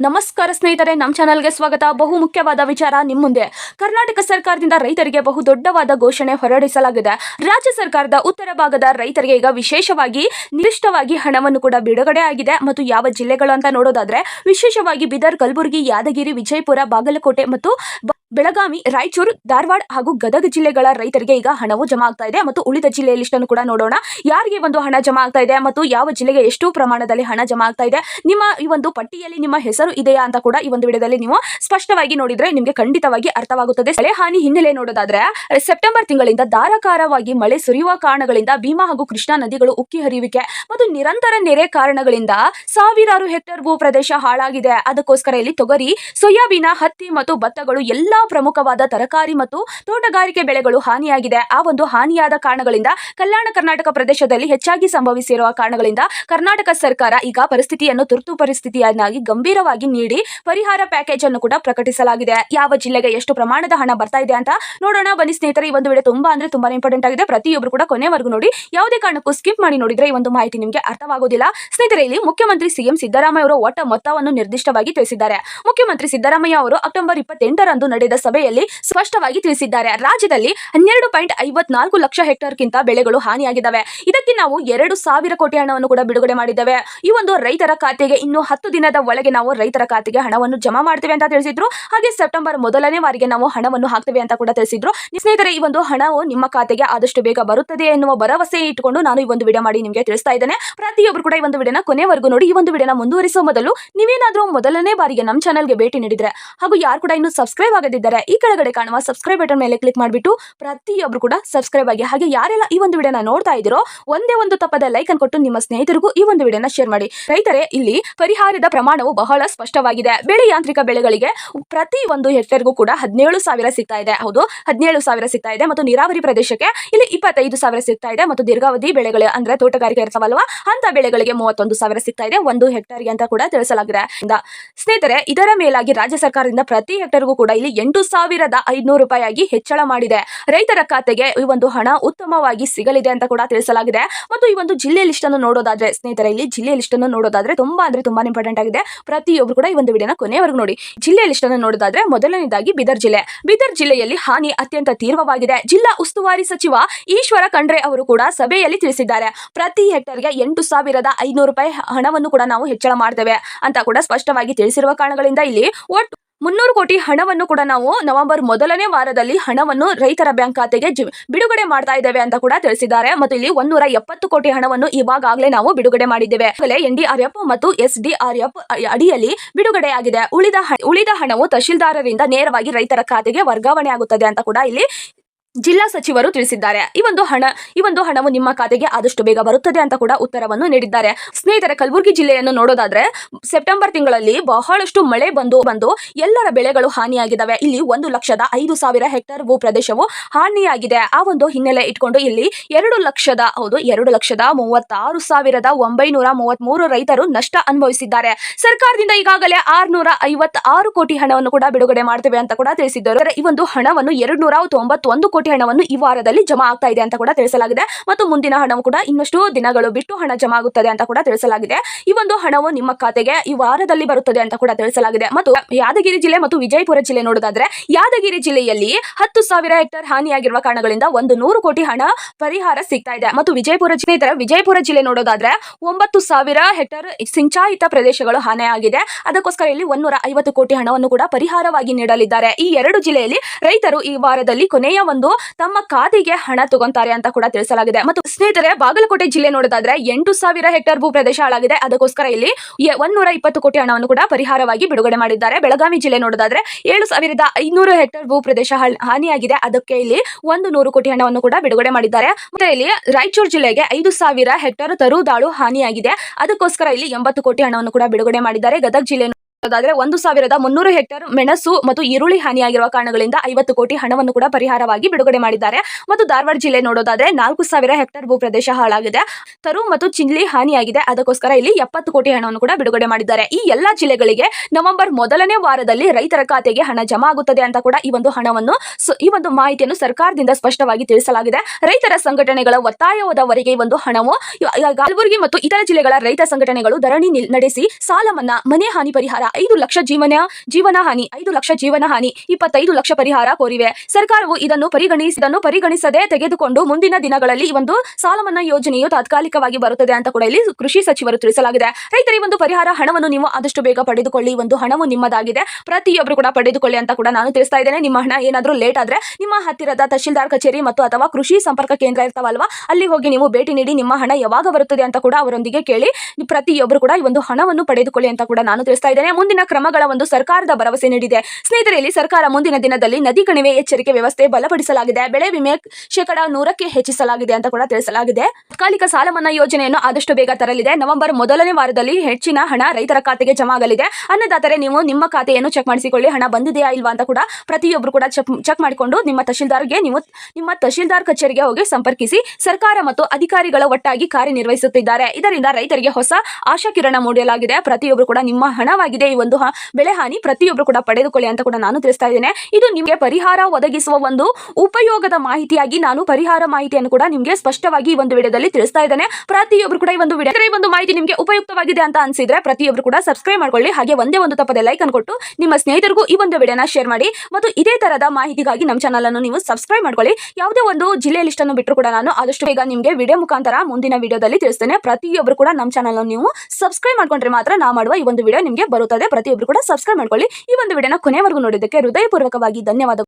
ನಮಸ್ಕಾರ ಸ್ನೇಹಿತರೆ, ನಮ್ಮ ಚಾನಲ್ಗೆ ಸ್ವಾಗತ. ಬಹು ಮುಖ್ಯವಾದ ವಿಚಾರ ನಿಮ್ಮ ಮುಂದೆ. ಕರ್ನಾಟಕ ಸರ್ಕಾರದಿಂದ ರೈತರಿಗೆ ಬಹು ದೊಡ್ಡವಾದ ಘೋಷಣೆ ಹೊರಡಿಸಲಾಗಿದೆ. ರಾಜ್ಯ ಸರ್ಕಾರದ ಉತ್ತರ ಭಾಗದ ರೈತರಿಗೆ ಈಗ ವಿಶೇಷವಾಗಿ ನಿರ್ದಿಷ್ಟವಾಗಿ ಹಣವನ್ನು ಕೂಡ ಬಿಡುಗಡೆ ಆಗಿದೆ. ಮತ್ತು ಯಾವ ಜಿಲ್ಲೆಗಳು ಅಂತ ನೋಡೋದಾದ್ರೆ, ವಿಶೇಷವಾಗಿ ಬಿದರ್, ಕಲಬುರಗಿ, ಯಾದಗಿರಿ, ವಿಜಯಪುರ, ಬಾಗಲಕೋಟೆ ಮತ್ತು ಬೆಳಗಾವಿ, ರಾಯಚೂರು, ಧಾರವಾಡ ಹಾಗೂ ಗದಗ ಜಿಲ್ಲೆಗಳ ರೈತರಿಗೆ ಈಗ ಹಣವು ಜಮಾ ಆಗ್ತಾ ಇದೆ. ಮತ್ತು ಉಳಿದ ಜಿಲ್ಲೆಯ ಲಿಸ್ಟನ್ನು ಕೂಡ ನೋಡೋಣ. ಯಾರಿಗೆ ಒಂದು ಹಣ ಜಮಾ ಆಗ್ತಾ ಇದೆ ಮತ್ತು ಯಾವ ಜಿಲ್ಲೆಗೆ ಎಷ್ಟು ಪ್ರಮಾಣದಲ್ಲಿ ಹಣ ಜಮಾ ಆಗ್ತಾ ಇದೆ? ನಿಮ್ಮ ಈ ಒಂದು ಪಟ್ಟಿಯಲ್ಲಿ ನಿಮ್ಮ ಹೆಸರು ಇದೆಯಾ ಅಂತ ಕೂಡ ಈ ಒಂದು ವಿಡಿಯೋದಲ್ಲಿ ನೀವು ಸ್ಪಷ್ಟವಾಗಿ ನೋಡಿದ್ರೆ ನಿಮಗೆ ಖಂಡಿತವಾಗಿ ಅರ್ಥವಾಗುತ್ತದೆ. ಮಳೆ ಹಾನಿ ಹಿನ್ನೆಲೆ ನೋಡೋದಾದ್ರೆ, ಸೆಪ್ಟೆಂಬರ್ ತಿಂಗಳಿಂದ ಧಾರಾಕಾರವಾಗಿ ಮಳೆ ಸುರಿಯುವ ಕಾರಣಗಳಿಂದ ಭೀಮಾ ಹಾಗೂ ಕೃಷ್ಣಾ ನದಿಗಳು ಉಕ್ಕಿ ಹರಿಯುವಿಕೆ ಮತ್ತು ನಿರಂತರ ನೆರೆ ಕಾರಣಗಳಿಂದ ಸಾವಿರಾರು ಹೆಕ್ಟೇರ್ ಭೂ ಪ್ರದೇಶ ಹಾಳಾಗಿದೆ. ಅದಕ್ಕೋಸ್ಕರ ಇಲ್ಲಿ ತೊಗರಿ, ಸೋಯಾಬೀನ, ಹತ್ತಿ ಮತ್ತು ಭತ್ತಗಳು ಎಲ್ಲಾ ಪ್ರಮುಖವಾದ ತರಕಾರಿ ಮತ್ತು ತೋಟಗಾರಿಕೆ ಬೆಳೆಗಳು ಹಾನಿಯಾಗಿದೆ. ಆ ಒಂದು ಹಾನಿಯಾದ ಕಾರಣಗಳಿಂದ ಕಲ್ಯಾಣ ಕರ್ನಾಟಕ ಪ್ರದೇಶದಲ್ಲಿ ಹೆಚ್ಚಾಗಿ ಸಂಭವಿಸಿರುವ ಕಾರಣಗಳಿಂದ ಕರ್ನಾಟಕ ಸರ್ಕಾರ ಈಗ ಪರಿಸ್ಥಿತಿಯನ್ನು ತುರ್ತು ಪರಿಸ್ಥಿತಿಯನ್ನಾಗಿ ಗಂಭೀರವಾಗಿ ನೀಡಿ ಪರಿಹಾರ ಪ್ಯಾಕೇಜ್ ಅನ್ನು ಕೂಡ ಪ್ರಕಟಿಸಲಾಗಿದೆ. ಯಾವ ಜಿಲ್ಲೆಗೆ ಎಷ್ಟು ಪ್ರಮಾಣದ ಹಣ ಬರ್ತಾ ಇದೆ ಅಂತ ನೋಡೋಣ. ಬನ್ನಿ ಸ್ನೇಹಿತರೆ, ಈ ಒಂದು ವಿಡಿಯೋ ತುಂಬಾ ಅಂದ್ರೆ ತುಂಬಾ ಇಂಪಾರ್ಟೆಂಟ್ ಆಗಿದೆ. ಪ್ರತಿಯೊಬ್ಬರು ಕೂಡ ಕೊನೆವರೆಗೂ ನೋಡಿ. ಯಾವುದೇ ಕಾರಣಕ್ಕೂ ಸ್ಕಿಪ್ ಮಾಡಿ ನೋಡಿದ್ರೆ ಈ ಒಂದು ಮಾಹಿತಿ ನಿಮಗೆ ಅರ್ಥವಾಗೋದಿಲ್ಲ. ಸ್ನೇಹಿತರೆ, ಇಲ್ಲಿ ಮುಖ್ಯಮಂತ್ರಿ ಸಿಎಂ ಸಿದ್ದರಾಮಯ್ಯ ಅವರು ಒಟ್ಟ ಮೊತ್ತವನ್ನು ನಿರ್ದಿಷ್ಟವಾಗಿ ತಿಳಿಸಿದ್ದಾರೆ. ಮುಖ್ಯಮಂತ್ರಿ ಸಿದ್ದರಾಮಯ್ಯ ಅವರು ಅಕ್ಟೋಬರ್ ಇಪ್ಪತ್ತೆಂಟರಂದು ನಡೆದ ಸಭೆಯಲ್ಲಿ ಸ್ಪಷ್ಟವಾಗಿ ತಿಳಿಸಿದ್ದಾರೆ. ರಾಜ್ಯದಲ್ಲಿ ಹನ್ನೆರಡು ಪಾಯಿಂಟ್ ಐವತ್ನಾಲ್ಕು ಲಕ್ಷ ಹೆಕ್ಟೇರ್ಗಿಂತ ಬೆಳೆಗಳು ಹಾನಿಯಾಗಿದ್ದಾವೆ. ಇದಕ್ಕೆ ನಾವು ಎರಡು ಸಾವಿರ ಕೋಟಿ ಹಣವನ್ನು ಕೂಡ ಬಿಡುಗಡೆ ಮಾಡಿದ್ದೇವೆ. ಈ ಒಂದು ರೈತರ ಖಾತೆಗೆ ಇನ್ನು ಹತ್ತು ದಿನದ ಒಳಗೆ ನಾವು ರೈತರ ಖಾತೆಗೆ ಹಣವನ್ನು ಜಮಾ ಮಾಡ್ತೇವೆ ಅಂತ ತಿಳಿಸಿದ್ರು. ಹಾಗೆ ಸೆಪ್ಟೆಂಬರ್ ಮೊದಲನೇ ವಾರಿಗೆ ನಾವು ಹಣವನ್ನು ಹಾಕ್ತೇವೆ ಅಂತ ಕೂಡ ತಿಳಿಸಿದ್ರು. ಸ್ನೇಹಿತರೆ, ಈ ಒಂದು ಹಣವು ನಿಮ್ಮ ಖಾತೆಗೆ ಆದಷ್ಟು ಬೇಗ ಬರುತ್ತದೆ ಎನ್ನುವ ಭರವಸೆ ಇಟ್ಟುಕೊಂಡು ನಾನು ಈ ಒಂದು ವಿಡಿಯೋ ಮಾಡಿ ನಿಮಗೆ ತಿಳಿಸ್ತಾ ಇದ್ದೇನೆ. ಪ್ರತಿಯೊಬ್ಬರು ಕೂಡ ಈ ಒಂದು ವಿಡಿಯೋನ ಕೊನೆವರೆಗೂ ನೋಡಿ, ಈ ಒಂದು ವಿಡಿಯೋನ ಮುಂದುವರಿಸುವ ಮೊದಲು ನೀವೇನಾದರೂ ಮೊದಲನೇ ಬಾರಿಗೆ ನಮ್ಮ ಚಾನಲ್ಗೆ ಭೇಟಿ ನೀಡಿದ್ರೆ ಹಾಗೂ ಯಾರು ಕೂಡ ಇನ್ನು ಸಬ್ಸ್ಕ್ರೈಬ್ ಆಗದಿದ್ದಾರೆ ಈ ಕೆಳಗಡೆ ಕಾಣುವ ಸಬ್ಸ್ಕ್ರೈಬ್ ಬಟನ್ ಮೇಲೆ ಕ್ಲಿಕ್ ಮಾಡಿಬಿಟ್ಟು ಪ್ರತಿಯೊಬ್ಬರು ಕೂಡ ಸಬ್ಸ್ಕ್ರೈಬ್ ಆಗಿ, ಹಾಗೆ ಯಾರೆಲ್ಲ ಈ ಒಂದು ವಿಡಿಯೋನ ನೋಡ್ತಾ ಇದ್ದೀರೋ, ಒಂದೇ ಒಂದು ತಪ್ಪದ ಲೈಕ್ ಅನ್ನು ಕೊಟ್ಟು ನಿಮ್ಮ ಸ್ನೇಹಿತರಿಗೂ ಈ ಒಂದು ವಿಡಿಯೋನ ಶೇರ್ ಮಾಡಿ. ರೈತರೇ, ಇಲ್ಲಿ ಪರಿಹಾರದ ಪ್ರಮಾಣವು ಬಹಳ ಸ್ಪಷ್ಟವಾಗಿದೆ. ಬೆಳೆ ಯಾಂತ್ರಿಕ ಬೆಳೆಗಳಿಗೆ ಪ್ರತಿ ಒಂದು ಹೆಕ್ಟೇರ್ಗೂ ಕೂಡ ಹದಿನೇಳು ಸಾವಿರ ಸಿಗ್ತಾ ಇದೆ. ಹೌದು, ಹದಿನೇಳು ಸಾವಿರ ಸಿಗ್ತಾ ಇದೆ ಮತ್ತು ನೀರಾವರಿ ಪ್ರದೇಶಕ್ಕೆ ಇಲ್ಲಿ ಇಪ್ಪತ್ತೈದು ಸಾವಿರ ಸಿಗ್ತಾ ಇದೆ ಮತ್ತು ದೀರ್ಘಾವಧಿ ಬೆಳೆಗಳು ಅಂದ್ರೆ ತೋಟಗಾರಿಕೆ ಇರ್ತಾವಲ್ವಾ ಅಂತ ಬೆಳೆಗಳಿಗೆ ಮೂವತ್ತೊಂದು ಸಾವಿರ ಸಿಗ್ತಾ ಇದೆ ಒಂದು ಹೆಕ್ಟೇರ್ಗೆ ಅಂತ ಕೂಡ ತಿಳಿಸಲಾಗಿದೆ. ಸ್ನೇಹಿತರೆ, ಇದರ ಮೇಲಾಗಿ ರಾಜ್ಯ ಸರ್ಕಾರದಿಂದ ಪ್ರತಿ ಹೆಕ್ಟೇರ್ಗೂ ಕೂಡ ಇಲ್ಲಿ ಎಂಟು ಸಾವಿರದ ಐದುನೂರು ರೂಪಾಯಿಯಾಗಿ ಹೆಚ್ಚಳ ಮಾಡಿದೆ. ರೈತರ ಖಾತೆಗೆ ಈ ಒಂದು ಹಣ ಉತ್ತಮವಾಗಿ ಸಿಗಲಿದೆ ಅಂತ ಕೂಡ ತಿಳಿಸಲಾಗಿದೆ. ಮತ್ತು ಈ ಒಂದು ಜಿಲ್ಲೆ ಲಿಸ್ಟ್ ಅನ್ನು ನೋಡೋದಾದ್ರೆ, ಸ್ನೇಹಿತರೆ, ಇಲ್ಲಿ ಜಿಲ್ಲೆ ಲಿಸ್ಟ್ ಅನ್ನು ನೋಡೋದಾದ್ರೆ ತುಂಬಾ ಅಂದ್ರೆ ತುಂಬಾ ಇಂಪಾರ್ಟೆಂಟ್ ಆಗಿದೆ. ಪ್ರತಿಯೊಬ್ಬರು ಕೂಡ ಈ ಒಂದು ವಿಡಿಯೋನ ಕೊನೆಯವರೆಗೂ ನೋಡಿ. ಜಿಲ್ಲೆ ಲಿಸ್ಟ್ ಅನ್ನು ನೋಡೋದಾದ್ರೆ ಮೊದಲನೇದಾಗಿ ಬೀದರ್ ಜಿಲ್ಲೆ. ಬೀದರ್ ಜಿಲ್ಲೆಯಲ್ಲಿ ಹಾನಿ ಅತ್ಯಂತ ತೀವ್ರವಾಗಿದೆ. ಜಿಲ್ಲಾ ಉಸ್ತುವಾರಿ ಸಚಿವ ಈಶ್ವರ ಖಂಡ್ರೆ ಅವರು ಕೂಡ ಸಭೆಯಲ್ಲಿ ತಿಳಿಸಿದ್ದಾರೆ. ಪ್ರತಿ ಹೆಕ್ಟರ್ಗೆ ಎಂಟು ಸಾವಿರದ ಐನೂರು ರೂಪಾಯಿ ಹಣವನ್ನು ಕೂಡ ನಾವು ಹೆಚ್ಚಳ ಮಾಡ್ತೇವೆ ಅಂತ ಕೂಡ ಸ್ಪಷ್ಟವಾಗಿ ತಿಳಿಸಿರುವ ಕಾರಣಗಳಿಂದ ಇಲ್ಲಿ ಒಟ್ಟು ಮುನ್ನೂರು ಕೋಟಿ ಹಣವನ್ನು ಕೂಡ ನಾವು ನವೆಂಬರ್ ಮೊದಲನೇ ವಾರದಲ್ಲಿ ಹಣವನ್ನು ರೈತರ ಬ್ಯಾಂಕ್ ಖಾತೆಗೆ ಬಿಡುಗಡೆ ಮಾಡ್ತಾ ಇದ್ದೇವೆ ಅಂತ ಕೂಡ ತಿಳಿಸಿದ್ದಾರೆ. ಮತ್ತು ಇಲ್ಲಿ ಒಂದೂರ ಎಪ್ಪತ್ತು ಕೋಟಿ ಹಣವನ್ನು ಇವಾಗಲೇ ನಾವು ಬಿಡುಗಡೆ ಮಾಡಿದ್ದೇವೆ. ಎನ್ ಡಿ ಆರ್ ಮತ್ತು ಎಸ್ ಡಿ ಅಡಿಯಲ್ಲಿ ಬಿಡುಗಡೆಯಾಗಿದೆ ಉಳಿದ ಉಳಿದ ಹಣವು ತಹಶೀಲ್ದಾರರಿಂದ ನೇರವಾಗಿ ರೈತರ ಖಾತೆಗೆ ವರ್ಗಾವಣೆ ಆಗುತ್ತದೆ ಅಂತ ಕೂಡ ಇಲ್ಲಿ ಜಿಲ್ಲಾ ಸಚಿವರು ತಿಳಿಸಿದ್ದಾರೆ. ಈ ಒಂದು ಹಣ, ಈ ಒಂದು ಹಣವು ನಿಮ್ಮ ಖಾತೆಗೆ ಆದಷ್ಟು ಬೇಗ ಬರುತ್ತದೆ ಅಂತ ಕೂಡ ಉತ್ತರವನ್ನು ನೀಡಿದ್ದಾರೆ. ಸ್ನೇಹಿತರೆ, ಕಲಬುರಗಿ ಜಿಲ್ಲೆಯನ್ನು ನೋಡೋದಾದ್ರೆ, ಸೆಪ್ಟೆಂಬರ್ ತಿಂಗಳಲ್ಲಿ ಬಹಳಷ್ಟು ಮಳೆ ಬಂದು ಬಂದು ಎಲ್ಲರ ಬೆಳೆಗಳು ಹಾನಿಯಾಗಿದ್ದಾವೆ. ಇಲ್ಲಿ ಒಂದು ಲಕ್ಷದ ಐದು ಸಾವಿರ ಹೆಕ್ಟೇರ್ ಭೂ ಪ್ರದೇಶವು ಹಾನಿಯಾಗಿದೆ. ಆ ಒಂದು ಹಿನ್ನೆಲೆ ಇಟ್ಕೊಂಡು ಇಲ್ಲಿ ಎರಡು ಲಕ್ಷದ, ಹೌದು, ಎರಡು ಲಕ್ಷದ ಮೂವತ್ತಾರು ಸಾವಿರದ ಒಂಬೈನೂರ ಮೂವತ್ಮೂರು ರೈತರು ನಷ್ಟ ಅನುಭವಿಸಿದ್ದಾರೆ. ಸರ್ಕಾರದಿಂದ ಈಗಾಗಲೇ ಆರ್ನೂರ ಐವತ್ತಾರು ಕೋಟಿ ಹಣವನ್ನು ಕೂಡ ಬಿಡುಗಡೆ ಮಾಡ್ತೇವೆ ಅಂತ ಕೂಡ ತಿಳಿಸಿದ್ದರು. ಈ ಒಂದು ಹಣವನ್ನು ಎರಡು ನೂರ ತೊಂಬತ್ತೊಂದು ಕೋಟಿ ಹಣವನ್ನು ಈ ವಾರದಲ್ಲಿ ಜಮಾ ಆಗ್ತಾ ಇದೆ ಅಂತ ಕೂಡ ತಿಳಿಸಲಾಗಿದೆ. ಮತ್ತು ಮುಂದಿನ ಹಣವು ಕೂಡ ಇನ್ನಷ್ಟು ದಿನಗಳು ಬಿಟ್ಟು ಹಣ ಜಮಾ ಆಗುತ್ತದೆ ಅಂತ ಕೂಡ ತಿಳಿಸಲಾಗಿದೆ. ಈ ಒಂದು ಹಣವು ನಿಮ್ಮ ಖಾತೆಗೆ ಈ ವಾರದಲ್ಲಿ ಬರುತ್ತದೆ ಅಂತ ಕೂಡ ತಿಳಿಸಲಾಗಿದೆ. ಮತ್ತು ಯಾದಗಿರಿ ಜಿಲ್ಲೆ ಮತ್ತು ವಿಜಯಪುರ ಜಿಲ್ಲೆ ನೋಡೋದಾದ್ರೆ, ಯಾದಗಿರಿ ಜಿಲ್ಲೆಯಲ್ಲಿ ಹತ್ತು ಸಾವಿರ ಹೆಕ್ಟರ್ ಹಾನಿಯಾಗಿರುವ ಕಾರಣಗಳಿಂದ ಒಂದು ನೂರು ಕೋಟಿ ಹಣ ಪರಿಹಾರ ಸಿಗ್ತಾ ಇದೆ. ಮತ್ತು ವಿಜಯಪುರ ಸ್ನೇಹಿತರ ವಿಜಯಪುರ ಜಿಲ್ಲೆ ನೋಡೋದಾದ್ರೆ, ಒಂಬತ್ತು ಸಾವಿರ ಹೆಕ್ಟರ್ ಸಿಂಚಾಯಿತ ಪ್ರದೇಶಗಳು ಹಾನಿಯಾಗಿದೆ. ಅದಕ್ಕೋಸ್ಕರ ಇಲ್ಲಿ ಒಂದೂರ ಐವತ್ತು ಕೋಟಿ ಹಣವನ್ನು ಕೂಡ ಪರಿಹಾರವಾಗಿ ನೀಡಲಿದ್ದಾರೆ. ಈ ಎರಡು ಜಿಲ್ಲೆಯಲ್ಲಿ ರೈತರು ಈ ವಾರದಲ್ಲಿ ಕೊನೆಯ ಒಂದು ತಮ್ಮ ಖಾತೆಗೆ ಹಣ ತಗೊಂತಾರೆ ಅಂತ ಕೂಡ ತಿಳಿಸಲಾಗಿದೆ. ಮತ್ತು ಸ್ನೇಹಿತರೆ, ಬಾಗಲಕೋಟೆ ಜಿಲ್ಲೆ ನೋಡೋದಾದ್ರೆ ಎಂಟು ಸಾವಿರ ಹೆಕ್ಟೇರ್ ಭೂ ಪ್ರದೇಶ ಹಾಳಾಗಿದೆ ಅದಕ್ಕೋಸ್ಕರ ಇಲ್ಲಿ ಒಂದೂರ ಇಪ್ಪತ್ತು ಕೋಟಿ ಹಣವನ್ನು ಕೂಡ ಪರಿಹಾರವಾಗಿ ಬಿಡುಗಡೆ ಮಾಡಿದ್ದಾರೆ. ಬೆಳಗಾವಿ ಜಿಲ್ಲೆ ನೋಡೋದಾದ್ರೆ ಏಳು ಸಾವಿರದ ಐನೂರು ಹೆಕ್ಟೇರ್ ಭೂ ಪ್ರದೇಶ ಹಾನಿಯಾಗಿದೆ. ಅದಕ್ಕೆ ಇಲ್ಲಿ ಒಂದು ನೂರು ಕೋಟಿ ಹಣವನ್ನು ಕೂಡ ಬಿಡುಗಡೆ ಮಾಡಿದ್ದಾರೆ. ಮತ್ತೆ ಇಲ್ಲಿ ರಾಯಚೂರು ಜಿಲ್ಲೆಗೆ ಐದು ಸಾವಿರ ಹೆಕ್ಟೇರ್ ತರುದಾಳು ಹಾನಿಯಾಗಿದೆ. ಅದಕ್ಕೋಸ್ಕರ ಇಲ್ಲಿ ಎಂಬತ್ತು ಕೋಟಿ ಹಣವನ್ನು ಕೂಡ ಬಿಡುಗಡೆ ಮಾಡಿದ್ದಾರೆ ಗದಗ ಜಿಲ್ಲೆ ನೋಡೋದಾದ್ರೆ ಒಂದು ಸಾವಿರದ ಮುನ್ನೂರು ಹೆಕ್ಟೇರ್ ಮೆಣಸು ಮತ್ತು ಈರುಳ್ಳಿ ಹಾನಿಯಾಗಿರುವ ಕಾರಣಗಳಿಂದ ಐವತ್ತು ಕೋಟಿ ಹಣವನ್ನು ಕೂಡ ಪರಿಹಾರವಾಗಿ ಬಿಡುಗಡೆ ಮಾಡಿದ್ದಾರೆ ಮತ್ತು ಧಾರವಾಡ ಜಿಲ್ಲೆ ನೋಡೋದಾದ್ರೆ ನಾಲ್ಕು ಸಾವಿರ ಹೆಕ್ಟೇರ್ ಭೂ ಪ್ರದೇಶ ಹಾಳಾಗಿದೆ ತರು ಮತ್ತು ಚಿನ್ಲಿ ಹಾನಿಯಾಗಿದೆ ಅದಕ್ಕೋಸ್ಕರ ಇಲ್ಲಿ ಎಪ್ಪತ್ತು ಕೋಟಿ ಹಣವನ್ನು ಕೂಡ ಬಿಡುಗಡೆ ಮಾಡಿದ್ದಾರೆ ಈ ಎಲ್ಲಾ ಜಿಲ್ಲೆಗಳಿಗೆ ನವೆಂಬರ್ ಮೊದಲನೇ ವಾರದಲ್ಲಿ ರೈತರ ಖಾತೆಗೆ ಹಣ ಜಮಾ ಆಗುತ್ತದೆ ಅಂತ ಕೂಡ ಈ ಒಂದು ಹಣವನ್ನು ಈ ಒಂದು ಮಾಹಿತಿಯನ್ನು ಸರ್ಕಾರದಿಂದ ಸ್ಪಷ್ಟವಾಗಿ ತಿಳಿಸಲಾಗಿದೆ ರೈತರ ಸಂಘಟನೆಗಳ ಒತ್ತಾಯವಾದವರೆಗೆ ಈ ಒಂದು ಹಣವು ಕಲಬುರಗಿ ಮತ್ತು ಇತರ ಜಿಲ್ಲೆಗಳ ರೈತ ಸಂಘಟನೆಗಳು ಧರಣಿ ನಡೆಸಿ ಸಾಲ ಮನ್ನಾ ಮನೆ ಹಾನಿ ಪರಿಹಾರ ಐದು ಲಕ್ಷ ಜೀವನ ಜೀವನ ಹಾನಿ, ಐದು ಲಕ್ಷ ಜೀವನ ಹಾನಿ, ಇಪ್ಪತ್ತೈದು ಲಕ್ಷ ಪರಿಹಾರ ಕೋರಿವೆ. ಸರ್ಕಾರವು ಇದನ್ನು ಪರಿಗಣಿಸಿದನ್ನು ಪರಿಗಣಿಸದೆ ತೆಗೆದುಕೊಂಡು ಮುಂದಿನ ದಿನಗಳಲ್ಲಿ ಒಂದು ಸಾಲ ಮನ್ನಾ ಯೋಜನೆಯು ತಾತ್ಕಾಲಿಕವಾಗಿ ಬರುತ್ತದೆ ಅಂತ ಕೂಡ ಇಲ್ಲಿ ಕೃಷಿ ಸಚಿವರು ತಿಳಿಸಲಾಗಿದೆ. ರೈತರಿಗೆ ಒಂದು ಪರಿಹಾರ ಹಣವನ್ನು ನೀವು ಆದಷ್ಟು ಬೇಗ ಪಡೆದುಕೊಳ್ಳಿ ಒಂದು ಹಣವು ನಿಮ್ಮದಾಗಿದೆ. ಪ್ರತಿಯೊಬ್ಬರು ಕೂಡ ಪಡೆದುಕೊಳ್ಳಿ ಅಂತ ಕೂಡ ನಾನು ತಿಳಿಸ್ತಾ ಇದ್ದೇನೆ. ನಿಮ್ಮ ಹಣ ಏನಾದರೂ ಲೇಟ್ ಆದ್ರೆ ನಿಮ್ಮ ಹತ್ತಿರದ ತಹಶೀಲ್ದಾರ್ ಕಚೇರಿ ಮತ್ತು ಅಥವಾ ಕೃಷಿ ಸಂಪರ್ಕ ಕೇಂದ್ರ ಇರ್ತಾವಲ್ವಾ, ಅಲ್ಲಿ ಹೋಗಿ ನೀವು ಭೇಟಿ ನೀಡಿ ನಿಮ್ಮ ಹಣ ಯಾವಾಗ ಬರುತ್ತದೆ ಅಂತ ಕೂಡ ಅವರೊಂದಿಗೆ ಕೇಳಿ ಪ್ರತಿಯೊಬ್ಬರು ಕೂಡ ಈ ಒಂದು ಹಣವನ್ನು ಪಡೆದುಕೊಳ್ಳಿ ಅಂತ ಕೂಡ ನಾನು ತಿಳಿಸ್ತಾ ಇದ್ದೇನೆ. ಮುಂದಿನ ಕ್ರಮಗಳ ಒಂದು ಸರ್ಕಾರದ ಭರವಸೆ ನೀಡಿದೆ. ಸ್ನೇಹಿತರೆ, ಇಲ್ಲಿ ಸರ್ಕಾರ ಮುಂದಿನ ದಿನದಲ್ಲಿ ನದಿ ಕಣಿವೆ ಎಚ್ಚರಿಕೆ ವ್ಯವಸ್ಥೆ ಬಲಪಡಿಸಲಾಗಿದೆ. ಬೆಳೆ ವಿಮೆ ಶೇಕಡ ನೂರಕ್ಕೆ ಹೆಚ್ಚಿಸಲಾಗಿದೆ ಅಂತ ಕೂಡ ತಿಳಿಸಲಾಗಿದೆ. ತಾತ್ಕಾಲಿಕ ಸಾಲ ಮನ್ನಾ ಯೋಜನೆಯನ್ನು ಆದಷ್ಟು ಬೇಗ ತರಲಿದೆ. ನವೆಂಬರ್ ಮೊದಲನೇ ವಾರದಲ್ಲಿ ಹೆಚ್ಚಿನ ಹಣ ರೈತರ ಖಾತೆಗೆ ಜಮಾ ಆಗಲಿದೆ. ಅನ್ನದಾತರೆ, ನೀವು ನಿಮ್ಮ ಖಾತೆಯನ್ನು ಚೆಕ್ ಮಾಡಿಸಿಕೊಳ್ಳಿ. ಹಣ ಬಂದಿದೆಯಾ ಇಲ್ವಾ ಅಂತ ಕೂಡ ಪ್ರತಿಯೊಬ್ಬರು ಕೂಡ ಚೆಕ್ ಚೆಕ್ ಮಾಡಿಕೊಂಡು ನಿಮ್ಮ ತಹಶೀಲ್ದಾರ್ಗೆ ನೀವು, ನಿಮ್ಮ ತಹಶೀಲ್ದಾರ್ ಕಚೇರಿಗೆ ಹೋಗಿ ಸಂಪರ್ಕಿಸಿ ಸರ್ಕಾರ ಮತ್ತು ಅಧಿಕಾರಿಗಳ ಒಟ್ಟಾಗಿ ಕಾರ್ಯನಿರ್ವಹಿಸುತ್ತಿದ್ದಾರೆ. ಇದರಿಂದ ರೈತರಿಗೆ ಹೊಸ ಆಶಾಕಿರಣ ಮೂಡಲಾಗಿದೆ. ಪ್ರತಿಯೊಬ್ಬರು ಕೂಡ ನಿಮ್ಮ ಹಣವಾಗಿದೆ. ಈ ಒಂದು ಬೆಳೆ ಹಾನಿ ಪ್ರತಿಯೊಬ್ಬರು ಕೂಡ ಪಡೆದುಕೊಳ್ಳಿ ಅಂತ ಕೂಡ ನಾನು ತಿಳಿಸ್ತಾ ಇದ್ದೇನೆ. ಇದು ನಿಮಗೆ ಪರಿಹಾರ ಒದಗಿಸುವ ಒಂದು ಉಪಯೋಗದ ಮಾಹಿತಿಯಾಗಿ ನಾನು ಪರಿಹಾರ ಮಾಹಿತಿಯನ್ನು ಕೂಡ ನಿಮಗೆ ಸ್ಪಷ್ಟವಾಗಿ ಈ ಒಂದು ವಿಡಿಯೋದಲ್ಲಿ ತಿಳಿಸ್ತಾ ಇದ್ದೇನೆ. ಪ್ರತಿಯೊಬ್ಬರು ಕೂಡ ಈ ಒಂದು ವಿಡಿಯೋ ಈ ಒಂದು ಮಾಹಿತಿ ನಿಮಗೆ ಉಪಯುಕ್ತವಾಗಿದೆ ಅಂತ ಅನ್ಸಿದ್ರೆ ಪ್ರತಿಯೊಬ್ಬರು ಕೂಡ ಸಬ್ಸ್ಕ್ರೈಬ್ ಮಾಡ್ಕೊಳ್ಳಿ. ಹಾಗೆ ಒಂದೇ ಒಂದು ತಪ್ಪದೆ ಲೈಕ್ ಅನ್ನು ಕೊಟ್ಟು ನಿಮ್ಮ ಸ್ನೇಹಿತರಿಗೂ ಈ ಒಂದು ವಿಡಿಯೋನ ಶೇರ್ ಮಾಡಿ. ಮತ್ತು ಇದೇ ತರದ ಮಾಹಿತಿಗಾಗಿ ನಮ್ಮ ಚಾನಲ್ ಅನ್ನು ನೀವು ಸಬ್ಸ್ಕ್ರೈಬ್ ಮಾಡ್ಕೊಳ್ಳಿ. ಯಾವುದೇ ಒಂದು ಜಿಲ್ಲೆ ಲಿಸ್ಟ್ ಅನ್ನು ಬಿಟ್ಟರು ಕೂಡ ನಾನು ಆದಷ್ಟು ಬೇಗ ನಿಮಗೆ ವಿಡಿಯೋ ಮುಖಾಂತರ ಮುಂದಿನ ವಿಡಿಯೋದಲ್ಲಿ ತಿಳಿಸ್ತೇನೆ. ಪ್ರತಿಯೊಬ್ಬರು ಕೂಡ ನಮ್ಮ ಚಾನಲ್ ನೀವು ಸಬ್ಸ್ಕ್ರೈಬ್ ಮಾಡ್ಕೊಂಡ್ರೆ ಮಾತ್ರ ನಾ ಮಾಡುವ ಈ ಒಂದು ವಿಡಿಯೋ ನಿಮಗೆ ಬರುತ್ತದೆ. ಪ್ರತಿಯೊಬ್ಬರು ಕೂಡ ಸಬ್ಸ್ಕ್ರೈಬ್ ಮಾಡ್ಕೊಳ್ಳಿ. ಈ ಒಂದು ವಿಡಿಯೋನ ಕೊನೆವರೆಗೂ ನೋಡಿದ್ದಕ್ಕೆ ಹೃದಯಪೂರ್ವಕವಾಗಿ ಧನ್ಯವಾದ.